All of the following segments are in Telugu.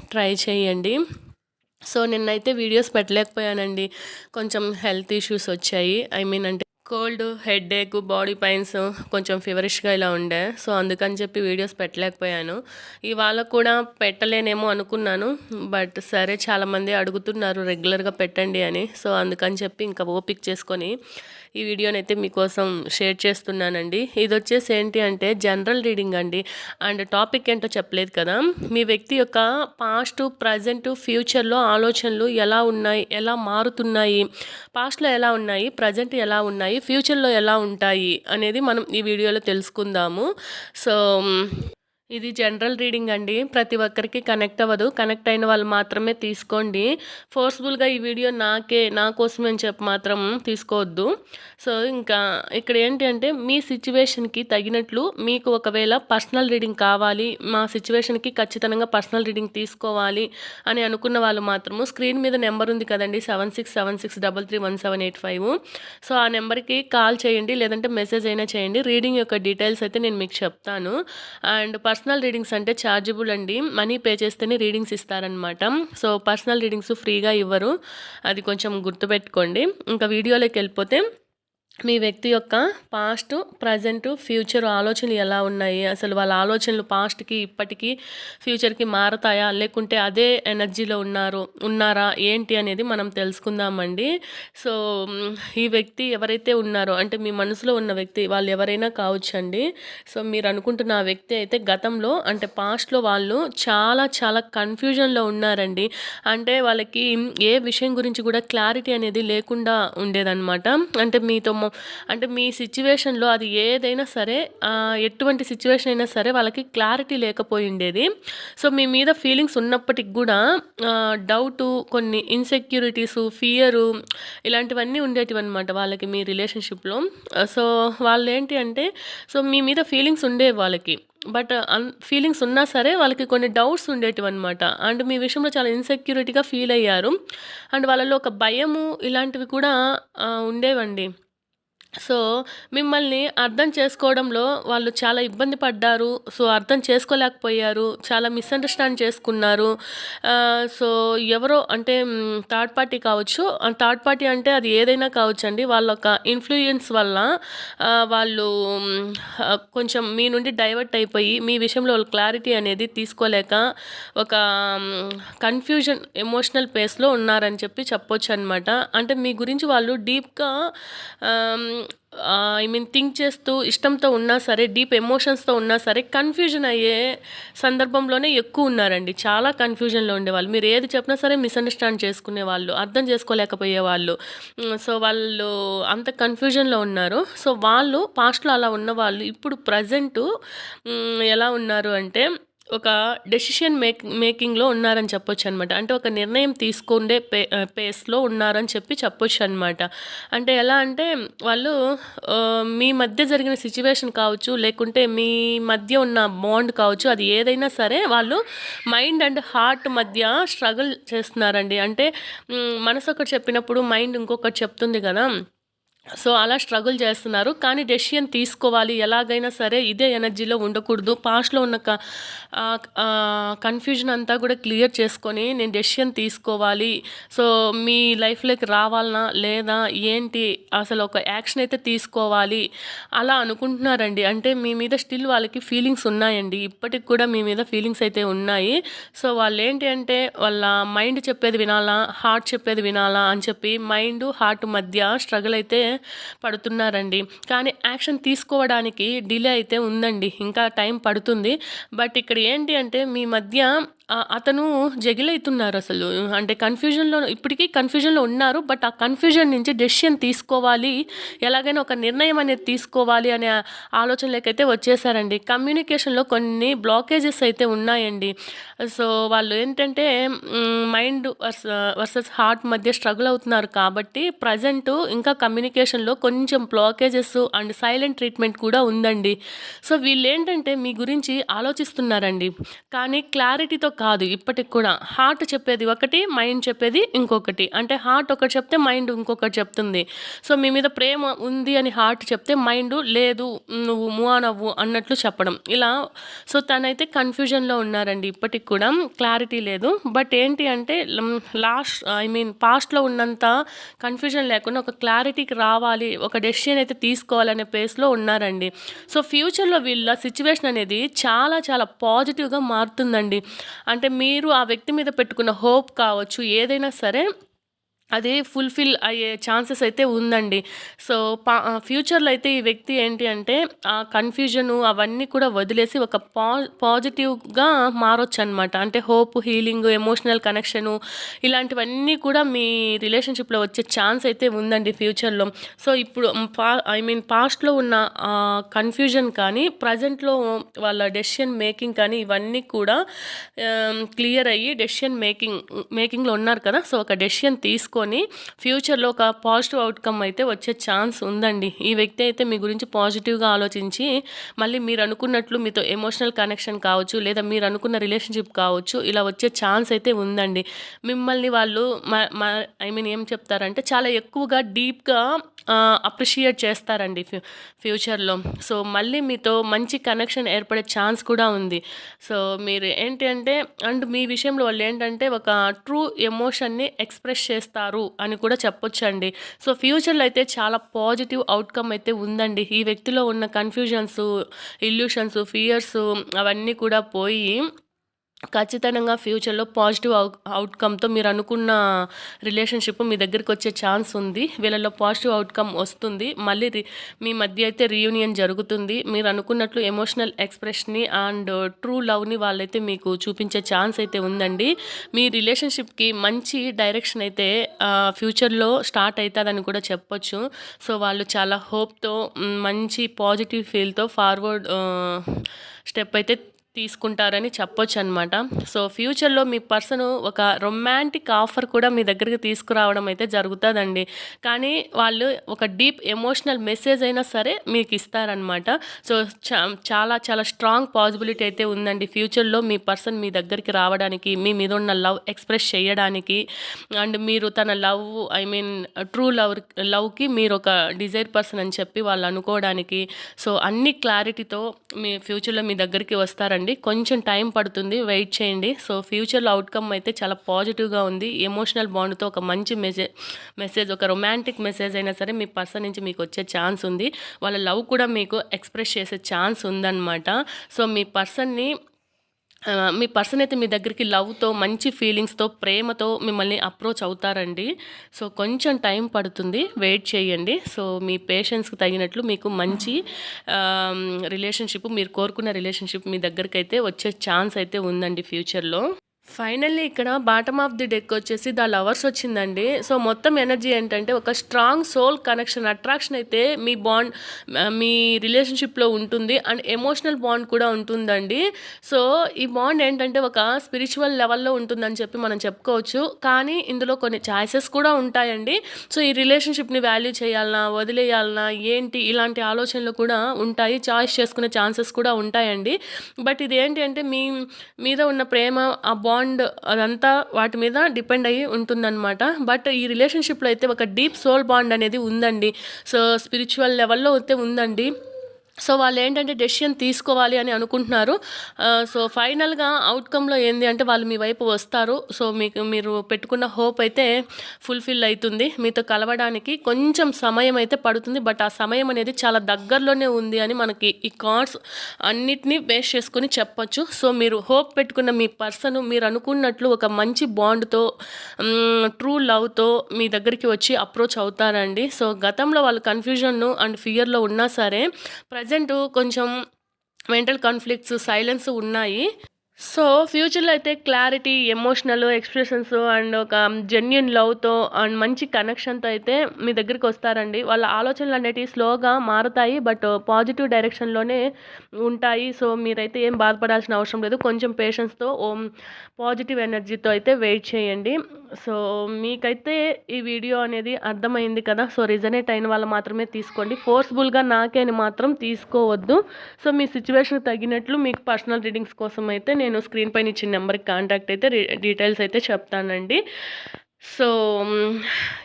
ట్రై చేయండి. సో నిన్నైతే వీడియోస్ పెట్టలేకపోయానండి. కొంచెం హెల్త్ ఇష్యూస్ వచ్చాయి. ఐ మీన్ అంటే cold headache body pains కొంచెం ఫీవరిష్గా ఇలా ఉండే. సో అందుకని చెప్పి వీడియోస్ పెట్టలేకపోయాను. ఇవాళ కూడా పెట్టలేనేమో అనుకున్నాను. బట్ సరే చాలామంది అడుగుతున్నారు రెగ్యులర్గా పెట్టండి అని. సో అందుకని చెప్పి ఇంకా ఓపిక్ చేసుకొని ఈ వీడియోని అయితే మీకోసం షేర్ చేస్తున్నానండి. ఇది వచ్చేసి ఏంటి అంటే జనరల్ రీడింగ్ అండి. అండ్ టాపిక్ ఏంటో చెప్పలేదు కదా. మీ వ్యక్తి యొక్క పాస్ట్ ప్రజెంట్ ఫ్యూచర్లో ఆలోచనలు ఎలా ఉన్నాయి? ఎలా మారుతున్నాయి? పాస్ట్లో ఎలా ఉన్నాయి? ప్రజెంట్ ఎలా ఉన్నాయి? ఫ్యూచర్లో ఎలా ఉంటాయి అనేది మనం ఈ వీడియోలో తెలుసుకుందాము. సో ఇది జనరల్ రీడింగ్ అండి. ప్రతి ఒక్కరికి కనెక్ట్ అవ్వదు. కనెక్ట్ అయిన వాళ్ళు మాత్రమే తీసుకోండి. ఫోర్స్ఫుల్గా ఈ వీడియో నాకే నా కోసమే అని చెప్పి మాత్రం తీసుకోవద్దు. సో ఇంకా ఇక్కడ ఏంటి అంటే మీ సిచ్యువేషన్కి తగినట్లు మీకు ఒకవేళ పర్సనల్ రీడింగ్ కావాలి మా సిచ్యువేషన్కి ఖచ్చితంగా పర్సనల్ రీడింగ్ తీసుకోవాలి అని అనుకున్న వాళ్ళు మాత్రము స్క్రీన్ మీద నెంబర్ ఉంది కదండి seven six seven six double three one seven eight five. So ఆ నెంబర్కి కాల్ చేయండి లేదంటే మెసేజ్ అయినా చేయండి. రీడింగ్ యొక్క డీటెయిల్స్ అయితే నేను మీకు చెప్తాను. అండ్ పర్సనల్ పర్సనల్ రీడింగ్స్ అంటే ఛార్జబుల్ అండి. మనీ పే చేస్తేనే రీడింగ్స్ ఇస్తారనమాట సో పర్సనల్ రీడింగ్స్ ఫ్రీగా ఇవ్వరు. అది కొంచెం గుర్తుపెట్టుకోండి. ఇంకా వీడియోలోకి వెళ్ళిపోతే మీ వ్యక్తి యొక్క పాస్ట్ ప్రజెంట్ ఫ్యూచర్ ఆలోచనలు ఎలా ఉన్నాయి? అసలు వాళ్ళ ఆలోచనలు పాస్ట్కి ఇప్పటికీ ఫ్యూచర్కి మారతాయా? లేకుంటే అదే ఎనర్జీలో ఉన్నారు ఉన్నారా? ఏంటి అనేది మనం తెలుసుకుందామండి. సో ఈ వ్యక్తి ఎవరైతే ఉన్నారో అంటే మీ మనసులో ఉన్న వ్యక్తి వాళ్ళు ఎవరైనా కావచ్చు అండి సో మీరు అనుకుంటున్న ఆ వ్యక్తి అయితే గతంలో అంటే పాస్ట్లో వాళ్ళు చాలా చాలా కన్ఫ్యూజన్లో ఉన్నారండి. అంటే వాళ్ళకి ఏ విషయం గురించి కూడా క్లారిటీ అనేది లేకుండా ఉండేదన్నమాట. అంటే మీతో అంటే మీ సిచ్యువేషన్లో అది ఏదైనా సరే ఎటువంటి సిచ్యువేషన్ అయినా సరే వాళ్ళకి క్లారిటీ లేకపోయి ఉండేది. సో మీ మీద ఫీలింగ్స్ ఉన్నప్పటికి కూడా డౌటు కొన్ని ఇన్సెక్యూరిటీస్ ఫియరు ఇలాంటివన్నీ ఉండేటివి అనమాట వాళ్ళకి మీ రిలేషన్షిప్లో. సో వాళ్ళు ఏంటి అంటే సో మీ మీద ఫీలింగ్స్ ఉండేవి వాళ్ళకి. బట్ అన్ ఫీలింగ్స్ ఉన్నా సరే వాళ్ళకి కొన్ని డౌట్స్ ఉండేటివి అనమాట అండ్ మీ విషయంలో చాలా ఇన్సెక్యూరిటీగా ఫీల్ అయ్యారు. అండ్ వాళ్ళలో ఒక భయము ఇలాంటివి కూడా ఉండేవండి. సో మిమ్మల్ని అర్థం చేసుకోవడంలో వాళ్ళు చాలా ఇబ్బంది పడ్డారు. సో అర్థం చేసుకోలేకపోయారు. చాలా మిస్అండర్స్టాండ్ చేసుకున్నారు. సో ఎవరో అంటే థర్డ్ పార్టీ కావచ్చు. థర్డ్ పార్టీ అంటే అది ఏదైనా కావచ్చు అండి. వాళ్ళ ఒక ఇన్ఫ్లుయెన్స్ వల్ల వాళ్ళు కొంచెం మీ నుండి డైవర్ట్ అయిపోయి మీ విషయంలో వాళ్ళు క్లారిటీ అనేది తీసుకోలేక ఒక కన్ఫ్యూజన్ ఎమోషనల్ పేస్లో ఉన్నారని చెప్పి చెప్పొచ్చు అనమాట అంటే మీ గురించి వాళ్ళు డీప్గా ఐ మీన్ థింక్ చేస్తూ ఇష్టంతో ఉన్నా సరే డీప్ ఎమోషన్స్తో ఉన్నా సరే కన్ఫ్యూజన్ అయ్యే సందర్భంలోనే ఎక్కువ ఉన్నారండి. చాలా కన్ఫ్యూజన్లో ఉండేవాళ్ళు. మీరు ఏది చెప్పినా సరే మిస్అండర్స్టాండ్ చేసుకునే వాళ్ళు అర్థం చేసుకోలేకపోయే వాళ్ళు. సో వాళ్ళు అంత కన్ఫ్యూజన్లో ఉన్నారు. సో వాళ్ళు పాస్ట్లో అలా ఉన్న వాళ్ళు ఇప్పుడు ప్రజెంటు ఎలా ఉన్నారు అంటే ఒక డెసిషన్ మేక్ మేకింగ్లో ఉన్నారని చెప్పొచ్చు అనమాట అంటే ఒక నిర్ణయం తీసుకుండే పే పేస్లో ఉన్నారని చెప్పి చెప్పొచ్చు అనమాట అంటే ఎలా అంటే వాళ్ళు మీ మధ్య జరిగిన సిచ్యువేషన్ కావచ్చు లేకుంటే మీ మధ్య ఉన్న బాండ్ కావచ్చు అది ఏదైనా సరే వాళ్ళు మైండ్ అండ్ హార్ట్ మధ్య స్ట్రగుల్ చేస్తున్నారండి. అంటే మనసు ఒకటి చెప్పినప్పుడు మైండ్ ఇంకొకటి చెప్తుంది కదా. సో అలా స్ట్రగుల్ చేస్తున్నారు. కానీ డెసిషన్ తీసుకోవాలి. ఎలాగైనా సరే ఇదే ఎనర్జీలో ఉండకూడదు. పాస్ట్లో ఉన్న కన్ఫ్యూజన్ అంతా కూడా క్లియర్ చేసుకొని నేను డెసిషన్ తీసుకోవాలి. సో మీ లైఫ్లోకి రావాలనా లేదా ఏంటి? అసలు ఒక యాక్షన్ అయితే తీసుకోవాలి. అలా అనుకుంటున్నారండి. అంటే మీ మీద స్టిల్ వాళ్ళకి ఫీలింగ్స్ ఉన్నాయండి. ఇప్పటికి కూడా మీ మీద ఫీలింగ్స్ అయితే ఉన్నాయి. సో వాళ్ళు ఏంటి అంటే వాళ్ళ మైండ్ చెప్పేది వినాలా హార్ట్ చెప్పేది వినాలా అని చెప్పి మైండ్ హార్ట్ మధ్య స్ట్రగుల్ అయితే పడుతున్నారండి. కానీ యాక్షన్ తీసుకోవడానికి డిలే అయితే ఉందండి. ఇంకా టైం పడుతుంది. బట్ ఇక్కడ ఏంటి అంటే మీ మధ్య అతను జగిలైతున్నారు అసలు అంటే కన్‌ఫ్యూజన్‌లో ఇప్పటికీ కన్‌ఫ్యూజన్‌లో ఉన్నారు. బట్ ఆ కన్‌ఫ్యూజన్ నుంచి డెసిషన్ తీసుకోవాలి. ఎలాగైనా ఒక నిర్ణయం అనేది తీసుకోవాలి అనే ఆలోచనలకైతే వచ్చేసారండి. కమ్యూనికేషన్‌లో కొన్ని బ్లాకేజెస్ అయితే ఉన్నాయండి. సో, వాళ్ళు ఏంటంటే మైండ్ వర్స వర్సెస్ హార్ట్ మధ్య స్ట్రగుల్ అవుతున్నారు కాబట్టి ప్రజెంట్ ఇంకా కమ్యూనికేషన్‌లో కొంచెం బ్లాకేజెస్ అండ్ సైలెంట్ ట్రీట్మెంట్ కూడా ఉందండి. సో, వీళ్ళు ఏంటంటే మీ గురించి ఆలోచిస్తున్నారండి. కానీ క్లారిటీతో కాదు ఇప్పటికి కూడా. హార్ట్ చెప్పేది ఒకటి, మైండ్ చెప్పేది ఇంకొకటి. అంటే హార్ట్ ఒకటి చెప్తే మైండ్ ఇంకొకటి చెప్తుంది. సో, మీ మీద ప్రేమ ఉంది అని హార్ట్ చెప్తే మైండ్ లేదు నువ్వు మూవ్ ఆన్ అవ్వు అన్నట్లు చెప్పడం. ఇలా సో, తనైతే కన్‌ఫ్యూజన్‌లో ఉన్నారండి ఇప్పటికి కూడా. క్లారిటీ లేదు. బట్ ఏంటి అంటే లాస్ట్ ఐ మీన్ పాస్ట్‌లో ఉన్నంత కన్‌ఫ్యూజన్ లేకుండా ఒక క్లారిటీకి రావాలి. ఒక డెసిషన్ అయితే తీసుకోవాలనే ప్లేస్‌లో ఉన్నారండి. సో, ఫ్యూచర్‌లో వీళ్ళ సిచ్యువేషన్ అనేది చాలా చాలా పాజిటివ్‌గా మారుతుందండి. అంటే మీరు ఆ వ్యక్తి మీద పెట్టుకున్న హోప్ కావచ్చు ఏదైనా సరే అది ఫుల్‌ఫిల్ అయ్యే ఛాన్సెస్ అయితే ఉందండి. సో, పా ఫ్యూచర్‌లో అయితే ఈ వ్యక్తి ఏంటి అంటే ఆ కన్‌ఫ్యూజను అవన్నీ కూడా వదిలేసి ఒక పా పాజిటివ్‌గా మారొచ్చనమాట. అంటే హోప్, హీలింగ్, ఎమోషనల్ కనెక్షను ఇలాంటివన్నీ కూడా మీ రిలేషన్‌షిప్‌లో వచ్చే ఛాన్స్ అయితే ఉందండి ఫ్యూచర్‌లో. సో, ఇప్పుడు పా ఐ మీన్ పాస్ట్‌లో ఉన్న కన్‌ఫ్యూజన్ కానీ ప్రజెంట్లో వాళ్ళ డెసిషన్ మేకింగ్ కానీ ఇవన్నీ కూడా క్లియర్ అయ్యి డెసిషన్ మేకింగ్ మేకింగ్‌లో ఉన్నారు కదా! సో, ఒక డెసిషన్ తీసుకొని ఫ్యూచర్‌లో ఒక పాజిటివ్ అవుట్కమ్ అయితే వచ్చే ఛాన్స్ ఉందండి. ఈ వ్యక్తి అయితే మీ గురించి పాజిటివ్‌గా ఆలోచించి మళ్ళీ మీరు అనుకున్నట్లు మీతో ఎమోషనల్ కనెక్షన్ కావచ్చు లేదా మీరు అనుకున్న రిలేషన్‌షిప్ కావచ్చు ఇలా వచ్చే ఛాన్స్ అయితే ఉందండి. మిమ్మల్ని వాళ్ళు మ మ ఐ మీన్ ఏం చెప్తారంటే చాలా ఎక్కువగా డీప్‌గా అప్రిషియేట్ చేస్తారండి ఫ్యూ ఫ్యూచర్‌లో. సో, మళ్ళీ మీతో మంచి కనెక్షన్ ఏర్పడే ఛాన్స్ కూడా ఉంది. సో, మీరు ఏంటి అంటే అండ్ మీ విషయంలో వాళ్ళు ఏంటంటే ఒక ట్రూ ఎమోషన్‌ని ఎక్స్‌ప్రెస్ చేస్తారు అని కూడా చెప్పొచ్చండి. సో, ఫ్యూచర్‌లో అయితే చాలా పాజిటివ్ అవుట్కమ్ అయితే ఉందండి. ఈ వ్యక్తిలో ఉన్న కన్‌ఫ్యూజన్సు, ఇల్యూషన్స్, ఫియర్స్ అవన్నీ కూడా పోయి ఖచ్చితంగా ఫ్యూచర్‌లో పాజిటివ్ అవుట్కమ్తో ఔట్‌కమ్‌తో మీరు అనుకున్న రిలేషన్‌షిప్ మీ దగ్గరికి వచ్చే ఛాన్స్ ఉంది. వీళ్ళలో పాజిటివ్ ఔట్‌కమ్ వస్తుంది. మళ్ళీ రి మీ మధ్య అయితే రీయూనియన్ జరుగుతుంది. మీరు అనుకున్నట్లు ఎమోషనల్ ఎక్స్‌ప్రెషన్‌ని అండ్ ట్రూ లవ్‌ని వాళ్ళైతే మీకు చూపించే ఛాన్స్ అయితే ఉందండి. మీ రిలేషన్‌షిప్‌కి మంచి డైరెక్షన్ అయితే ఫ్యూచర్‌లో స్టార్ట్ అవుతుందని కూడా చెప్పొచ్చు. సో, వాళ్ళు చాలా హోప్‌తో మంచి పాజిటివ్ ఫీల్‌తో ఫార్వర్డ్ స్టెప్ అయితే తీసుకుంటారని చెప్పొచ్చనమాట. సో, ఫ్యూచర్‌లో మీ పర్సను ఒక రొమాంటిక్ ఆఫర్ కూడా మీ దగ్గరికి తీసుకురావడం అయితే జరుగుతుందండి కానీ వాళ్ళు ఒక డీప్ ఎమోషనల్ మెసేజ్ అయినా సరే మీకు ఇస్తారనమాట సో, చ చాలా చాలా స్ట్రాంగ్ పాజిబిలిటీ అయితే ఉందండి. ఫ్యూచర్‌లో మీ పర్సన్ మీ దగ్గరికి రావడానికి, మీ మీద ఉన్న లవ్ ఎక్స్‌ప్రెస్ చేయడానికి అండ్ మీరు తన love I mean true love లవ్‌కి మీరు ఒక డిజైర్ పర్సన్ అని చెప్పి వాళ్ళు అనుకోవడానికి సో, అన్ని క్లారిటీతో మీ ఫ్యూచర్‌లో మీ దగ్గరికి వస్తారండి. కొంచెం టైం పడుతుంది. వెయిట్ చేయండి. సో, ఫ్యూచర్‌లో అవుట్కమ్ అయితే చాలా పాజిటివ్‌గా ఉంది. ఎమోషనల్ బాండ్‌తో ఒక మంచి మెసేజ్ మెసేజ్ ఒక రొమాంటిక్ మెసేజ్ అయినా సరే మీ పర్సన్ నుంచి మీకు వచ్చే ఛాన్స్ ఉంది. వాళ్ళ లవ్ కూడా మీకు ఎక్స్‌ప్రెస్ చేసే ఛాన్స్ ఉందన్నమాట సో, మీ పర్సన్‌ని మీ పర్సన్ అయితే మీ దగ్గరికి లవ్‌తో, మంచి ఫీలింగ్స్‌తో, ప్రేమతో మిమ్మల్ని అప్రోచ్ అవుతారండి. సో, కొంచెం టైం పడుతుంది. వెయిట్ చేయండి. సో, మీ పేషెన్స్‌కి తగినట్లు మీకు మంచి రిలేషన్‌షిప్ మీరు కోరుకున్న రిలేషన్‌షిప్ మీ దగ్గరికైతే వచ్చే ఛాన్స్ అయితే ఉందండి ఫ్యూచర్‌లో. ఫైనల్లీ ఇక్కడ బాటమ్ ఆఫ్ ది డెక్ వచ్చేసి ద లవర్స్ వచ్చిందండి. సో, మొత్తం ఎనర్జీ ఏంటంటే ఒక స్ట్రాంగ్ సోల్ కనెక్షన్, అట్రాక్షన్ అయితే మీ బాండ్ మీ రిలేషన్‌షిప్‌లో ఉంటుంది. అండ్ ఎమోషనల్ బాండ్ కూడా ఉంటుందండి. సో, ఈ బాండ్ ఏంటంటే ఒక స్పిరిచువల్ లెవెల్‌లో ఉంటుందని చెప్పి మనం చెప్పుకోవచ్చు. కానీ ఇందులో కొన్ని ఛాయిసెస్ కూడా ఉంటాయండి. సో, ఈ రిలేషన్‌షిప్‌ని వాల్యూ చేయాలనా? వదిలేయాలనా? ఏంటి? ఇలాంటి ఆలోచనలు కూడా ఉంటాయి. చాయిస్ చేసుకునే ఛాన్సెస్ కూడా ఉంటాయండి. బట్ ఇదేంటి అంటే మీ మీద ఉన్న ప్రేమ, ఆ బాండ్ అదంతా వాటి మీద డిపెండ్ అయ్యి ఉంటుందనమాట. బట్ ఈ రిలేషన్‌షిప్‌లో అయితే ఒక డీప్ సోల్ బాండ్ అనేది ఉందండి. సో, స్పిరిచువల్ లెవెల్‌లో అయితే ఉందండి. సో, వాళ్ళు ఏంటంటే డెసిషన్ తీసుకోవాలి అని అనుకుంటున్నారు. సో, ఫైనల్‌గా అవుట్కంలో ఏంది అంటే వాళ్ళు మీ వైపు వస్తారు. సో, మీకు మీరు పెట్టుకున్న హోప్ అయితే ఫుల్‌ఫిల్ అవుతుంది మీతో కలవడానికి కొంచెం సమయం అయితే పడుతుంది. బట్ ఆ సమయం అనేది చాలా దగ్గరలోనే ఉంది అని మనకి ఈ కార్డ్స్ అన్నిటిని బేస్ చేసుకొని చెప్పచ్చు సో, మీరు హోప్ పెట్టుకున్న మీ పర్సన్ మీరు అనుకున్నట్లు ఒక మంచి బాండ్‌తో ట్రూ లవ్‌తో మీ దగ్గరికి వచ్చి అప్రోచ్ అవుతారండి. సో, గతంలో వాళ్ళు కన్ఫ్యూజన్ను అండ్ ఫియర్‌లో ఉన్నా సరే ప్రెజెంట్ కొంచెం మెంటల్ కాన్‌ఫ్లిక్ట్స్, సైలెన్స్ ఉన్నాయి. సో ఫ్యూచర్లో అయితే క్లారిటీ ఎమోషనల్ ఎక్స్ప్రెషన్స్ అండ్ ఒక జెన్యున్ లవ్తో అండ్ మంచి కనెక్షన్తో అయితే మీ దగ్గరికి వస్తారండి. వాళ్ళ ఆలోచనలు అనేటివి స్లోగా మారుతాయి బట్ పాజిటివ్ డైరెక్షన్లోనే ఉంటాయి. సో మీరైతే ఏం బాధపడాల్సిన అవసరం లేదు. కొంచెం పేషెన్స్తో పాజిటివ్ ఎనర్జీతో అయితే వెయిట్ చేయండి. సో మీకైతే ఈ వీడియో అనేది అర్థమైంది కదా? సో రిజనేట్ అయిన వాళ్ళు మాత్రమే తీసుకోండి. ఫోర్స్ఫుల్గా నాకే అని మాత్రం తీసుకోవద్దు. సో మీ సిచ్యువేషన్కి తగినట్లు మీకు పర్సనల్ రీడింగ్స్ కోసం అయితే నేను నేను స్క్రీన్ పైన ఇచ్చిన నెంబర్కి కాంటాక్ట్ అయితే డీటెయిల్స్ అయితే చెప్తానండి. సో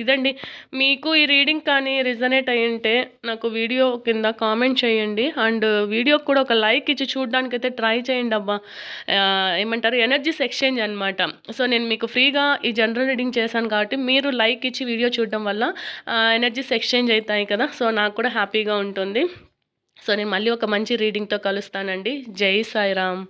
ఇదండి. మీకు ఈ రీడింగ్ కానీ రిజనేట్ అయ్యింటే నాకు వీడియో కింద కామెంట్ చేయండి. అండ్ వీడియోకి కూడా ఒక లైక్ ఇచ్చి చూడడానికైతే ట్రై చేయండి అబ్బా. ఏమంటారు? ఎనర్జీస్ ఎక్స్చేంజ్ అనమాట సో నేను మీకు ఫ్రీగా ఈ జనరల్ రీడింగ్ చేశాను కాబట్టి మీరు లైక్ ఇచ్చి వీడియో చూడడం వల్ల ఎనర్జీస్ ఎక్స్చేంజ్ అవుతాయి కదా. సో నాకు కూడా హ్యాపీగా ఉంటుంది. సో నేను మళ్ళీ ఒక మంచి రీడింగ్తో కలుస్తానండి. జై సాయిరామ్.